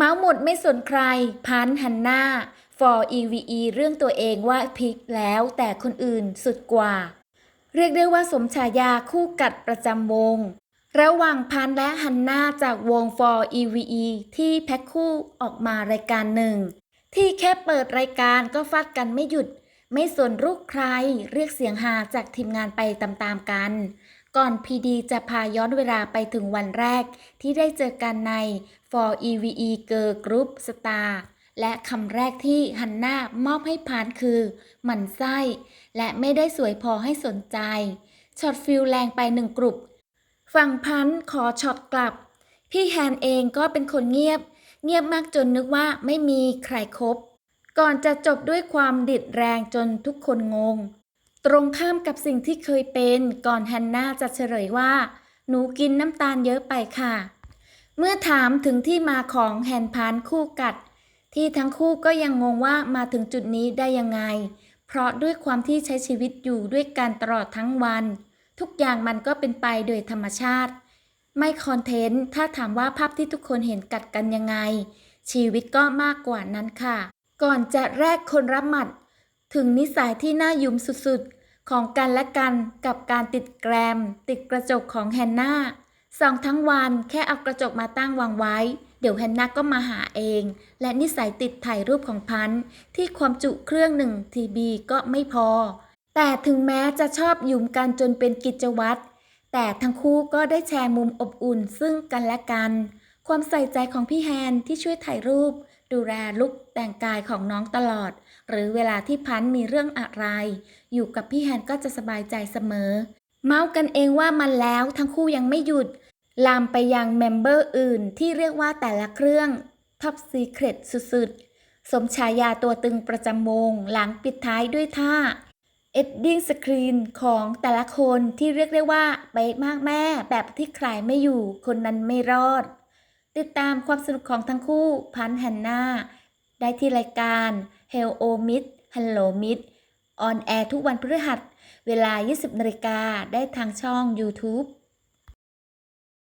เมาส์หมดไม่สนใคร พันฮันนา for EVE เรื่องตัวเองว่าพลิกแล้วแต่คนอื่นสุดกว่า เรียกได้ว่าสมฉายาคู่กัดประจำวง ระหว่างพันและฮันนาจากวง for EVE ที่แพ็คคู่ออกมารายการหนึ่ง ที่แค่เปิดรายการก็ฟาดกันไม่หยุด ไม่สนลูกใคร เรียกเสียงฮาจากทีมงานไปตามๆกัน ก่อนพีดีจะพาย้อนเวลาไปถึงวันแรกที่ได้เจอกันใน for EVE Girl Group Star และคำแรกที่ฮันน่ามอบให้พานคือหมั่นไส้ และไม่ได้สวยพอให้สนใจช็อตฟิลแรงไปหนึ่งกลุ่มฝั่งพันขอช็อตกลับ พี่แฮนเองก็เป็นคนเงียบ เงียบมากจนนึกว่าไม่มีใครครบก่อนจะจบด้วยความดิดแรงจนทุกคนงง ตรงข้ามกับสิ่งที่เคยเป็นก่อนฮันน่าจะเฉลยว่า หนูกินน้ำตาลเยอะไปค่ะ เมื่อถามถึงที่มาของแฮนพานคู่กัด ที่ทั้งคู่ก็ยังงงว่ามาถึงจุดนี้ได้ยังไง เพราะด้วยความที่ใช้ชีวิตอยู่ด้วยกันตลอดทั้งวัน ทุกอย่างมันก็เป็นไปโดยธรรมชาติ ไม่คอนเทนต์ถ้าถามว่าภาพที่ทุกคนเห็นกัดกันยังไง ชีวิตก็มากกว่านั้นค่ะ ก่อนจะแรกคนรับหมัด ถึงนิสัยที่น่ายุ่มสุดๆ ของกันและกันกับการติดแกรม ติดกระจกของแฮนนาส่องทั้งวันแค่เอากระจกมาตั้งวางไว้ เดี๋ยวแฮนนาก็มาหาเอง และนิสัยติดถ่ายรูปของพันที่ความจุเครื่องหนึ่งทีบีก็ไม่พอ แต่ถึงแม้จะชอบยุ่มกันจนเป็นกิจวัตรแต่ทั้งคู่ก็ได้แชร์มุมอบอุ่นซึ่งกันและกัน ความใส่ใจของพี่แฮนที่ช่วยถ่ายรูป ดูแลลุกแต่งกายของน้องตลอด หรือเวลาที่พันมีเรื่องอะไร อยู่กับพี่แฮนก็จะสบายใจเสมอ เมาส์กันเองว่ามันแล้วทั้งคู่ยังไม่หยุด ลามไปยังเมมเบอร์อื่นที่เรียกว่าแต่ละเครื่องท็อปซีเครตสุดๆ สมฉายาตัวตึงประจำวงหลังปิดท้ายด้วยท่าเอ็ดดิ้งสกรีนของแต่ละคนที่เรียกได้ว่าเป๊ะมากแม่แบบที่ใครไม่อยู่คนนั้นไม่รอด ติดตามความสนุกของทั้งคู่พันฮันนาได้ที่รายการ Hell O Mid Hello Mid ออนแอร์ทุกวันพฤหัส เวลา 20นาฬิกาได้ทางช่อง YouTube